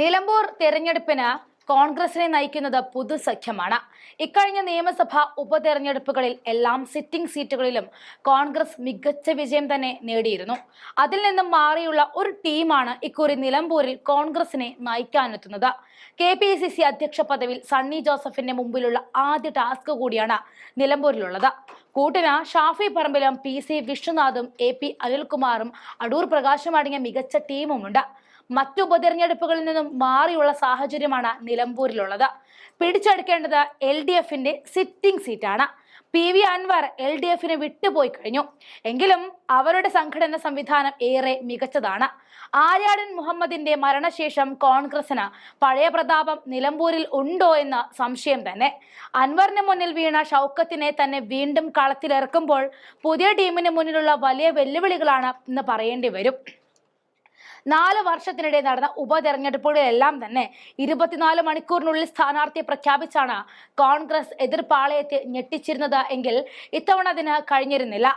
നിലമ്പൂർ തെരഞ്ഞെടുപ്പിന് കോൺഗ്രസിനെ നയിക്കുന്നത് പുതുസഖ്യമാണ്. ഇക്കഴിഞ്ഞ നിയമസഭാ ഉപതെരഞ്ഞെടുപ്പുകളിൽ എല്ലാം സിറ്റിംഗ് സീറ്റുകളിലും കോൺഗ്രസ് മികച്ച വിജയം തന്നെ നേടിയിരുന്നു. അതിൽ നിന്നും മാറിയുള്ള ഒരു ടീമാണ് ഇക്കുറി നിലമ്പൂരിൽ കോൺഗ്രസിനെ നയിക്കാനെത്തുന്നത്. കെ പി സി സി അധ്യക്ഷ പദവിയിൽ സണ്ണി ജോസഫിന്റെ മുമ്പിലുള്ള ആദ്യ ടാസ്ക് കൂടിയാണ് നിലമ്പൂരിലുള്ളത്. കൂട്ടിന് ഷാഫി പറമ്പിലും പി സി വിഷ്ണുനാഥും എ പി അനിൽകുമാറും അടൂർ പ്രകാശും അടങ്ങിയ മികച്ച ടീമുമുണ്ട്. മറ്റു ഉപതെരഞ്ഞെടുപ്പുകളിൽ നിന്നും മാറിയുള്ള സാഹചര്യമാണ് നിലമ്പൂരിലുള്ളത്. പിടിച്ചെടുക്കേണ്ടത് എൽ ഡി എഫിന്റെ സിറ്റിംഗ് സീറ്റാണ്. P V Anwar L D എഫിന് വിട്ടുപോയി കഴിഞ്ഞു. എങ്കിലും അവരുടെ സംഘടന സംവിധാനം ഏറെ മികച്ചതാണ്. ആര്യാടൻ മുഹമ്മദിന്റെ മരണശേഷം കോൺഗ്രസിന് പഴയ പ്രതാപം നിലമ്പൂരിൽ ഉണ്ടോ എന്ന സംശയം തന്നെ. അൻവറിന് മുന്നിൽ വീണ ഷൗക്കത്തിനെ തന്നെ വീണ്ടും കളത്തിലിറക്കുമ്പോൾ പുതിയ ടീമിന് മുന്നിലുള്ള വലിയ വെല്ലുവിളികളാണ് എന്ന് പറയേണ്ടി വരും. നാല് വർഷത്തിനിടെ നടന്ന ഉപതെരഞ്ഞെടുപ്പുകളിലെല്ലാം തന്നെ ഇരുപത്തിനാല് മണിക്കൂറിനുള്ളിൽ സ്ഥാനാർത്ഥിയെ പ്രഖ്യാപിച്ചാണ് കോൺഗ്രസ് എതിർപ്പാളയത്തെ ഞെട്ടിച്ചിരുന്നത് എങ്കിൽ ഇത്തവണ അതിന് കഴിഞ്ഞിരുന്നില്ല.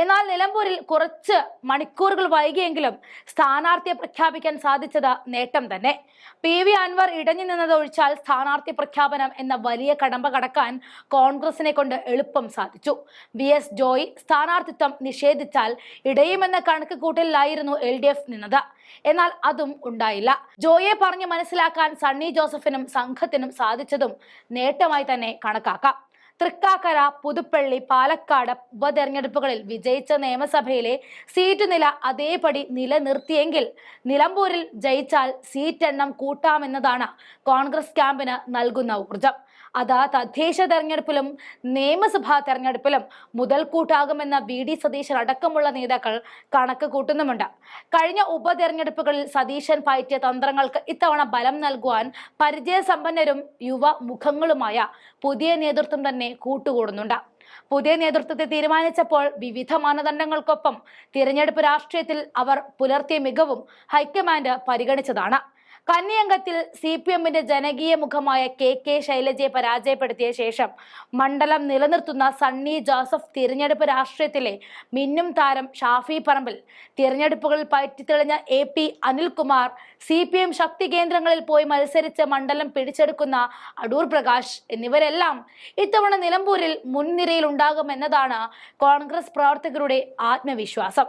എന്നാൽ നിലമ്പൂരിൽ കുറച്ച് മണിക്കൂറുകൾ വൈകിയെങ്കിലും സ്ഥാനാർത്ഥിയെ പ്രഖ്യാപിക്കാൻ സാധിച്ചത് നേട്ടം തന്നെ. പി വി അൻവർ ഇടഞ്ഞു നിന്നതൊഴിച്ചാൽ സ്ഥാനാർത്ഥി പ്രഖ്യാപനം എന്ന വലിയ കടമ്പ കടക്കാൻ കോൺഗ്രസിനെ കൊണ്ട് എളുപ്പം സാധിച്ചു. വി എസ് ജോയ് സ്ഥാനാർത്ഥിത്വം നിഷേധിച്ചാൽ ഇടയുമെന്ന കണക്ക് കൂട്ടലിലായിരുന്നു എൽ ഡി എഫ് നിന്നത്. എന്നാൽ അതും ഉണ്ടായില്ല. ജോയെ പറഞ്ഞ് മനസ്സിലാക്കാൻ സണ്ണി ജോസഫിനും സംഘത്തിനും സാധിച്ചതും നേട്ടമായി തന്നെ കണക്കാക്കാം. തൃക്കാക്കര പുതുപ്പള്ളി പാലക്കാട് ഉപതെരഞ്ഞെടുപ്പുകളിൽ വിജയിച്ച നിയമസഭയിലെ സീറ്റ് നില അതേപടി നിലനിർത്തിയെങ്കിൽ നിലമ്പൂരിൽ ജയിച്ചാൽ സീറ്റ് എണ്ണം കൂട്ടാമെന്നതാണ് കോൺഗ്രസ് ക്യാമ്പിന് നൽകുന്ന ഊർജം അതാ തദ്ദേശ തെരഞ്ഞെടുപ്പിലും നിയമസഭാ തെരഞ്ഞെടുപ്പിലും മുതൽക്കൂട്ടാകുമെന്ന വി ഡി സതീശൻ അടക്കമുള്ള നേതാക്കൾ കണക്ക് കൂട്ടുന്നുമുണ്ട്. കഴിഞ്ഞ ഉപതെരഞ്ഞെടുപ്പുകളിൽ സതീശൻ പയറ്റിയ തന്ത്രങ്ങൾക്ക് ഇത്തവണ ബലം നൽകുവാൻ പരിചയസമ്പന്നരും യുവ മുഖങ്ങളുമായ പുതിയ നേതൃത്വം തന്നെ കൂട്ടുകൂടുന്നുണ്ട്. പുതിയ നേതൃത്വത്തെ തീരുമാനിച്ചപ്പോൾ വിവിധ മാനദണ്ഡങ്ങൾക്കൊപ്പം തിരഞ്ഞെടുപ്പ് രാഷ്ട്രീയത്തിൽ അവർ പുലർത്തിയ മികവും ഹൈക്കമാൻഡ് പരിഗണിച്ചതാണ്. കന്നിയംഗത്തിൽ സി പി എമ്മിന്റെ ജനകീയ മുഖമായ കെ കെ ശൈലജയെ പരാജയപ്പെടുത്തിയ ശേഷം മണ്ഡലം നിലനിർത്തുന്ന സണ്ണി ജോസഫ് തിരഞ്ഞെടുപ്പ് രാഷ്ട്രീയത്തിലെ മിന്നും താരം ഷാഫി പറമ്പിൽ. തിരഞ്ഞെടുപ്പുകളിൽ പറ്റിത്തെളിഞ്ഞ A P Anilkumar C P M ശക്തി കേന്ദ്രങ്ങളിൽ പോയി മത്സരിച്ച് മണ്ഡലം പിടിച്ചെടുക്കുന്ന അടൂർ പ്രകാശ് എന്നിവരെല്ലാം ഇത്തവണ നിലമ്പൂരിൽ മുൻനിരയിൽ ഉണ്ടാകുമെന്നതാണ് കോൺഗ്രസ് പ്രവർത്തകരുടെ ആത്മവിശ്വാസം.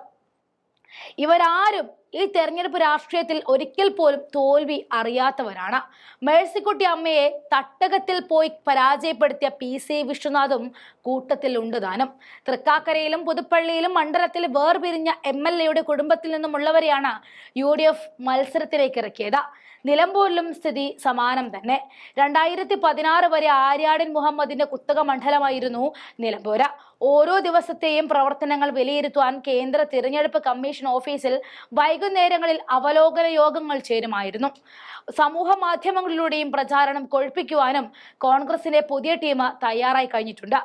ഇവരാരും ഈ തെരഞ്ഞെടുപ്പ് രാഷ്ട്രീയത്തിൽ ഒരിക്കൽ പോലും തോൽവി അറിയാത്തവരാണ്. മേഴ്സിക്കുട്ടി അമ്മയെ തട്ടകത്തിൽ പോയി പരാജയപ്പെടുത്തിയ പി സി വിശ്വനാഥും കൂട്ടത്തിൽ ഉണ്ട് താനും. തൃക്കാക്കരയിലും പുതുപ്പള്ളിയിലും മണ്ഡലത്തിൽ വേർപിരിഞ്ഞ എം എൽ എയുടെ കുടുംബത്തിൽ നിന്നുമുള്ളവരെയാണ് യു ഡി എഫ് മത്സരത്തിലേക്ക് ഇറക്കിയത്. നിലമ്പൂരിലും സ്ഥിതി സമാനം തന്നെ. രണ്ടായിരത്തി പതിനാറ് വരെ ആര്യാടൻ മുഹമ്മദിന്റെ കുത്തക മണ്ഡലമായിരുന്നു നിലമ്പൂര. ഓരോ ദിവസത്തെയും പ്രവർത്തനങ്ങൾ വിലയിരുത്തുവാൻ കേന്ദ്ര തിരഞ്ഞെടുപ്പ് കമ്മീഷൻ ഓഫീസിൽ വൈകുന്നേരങ്ങളിൽ അവലോകന യോഗങ്ങൾ ചേരുമായിരുന്നു. സമൂഹ മാധ്യമങ്ങളിലൂടെയും പ്രചാരണം കൊഴുപ്പിക്കുവാനും കോൺഗ്രസിന്റെ പുതിയ ടീം തയ്യാറായി കഴിഞ്ഞിട്ടുണ്ട്.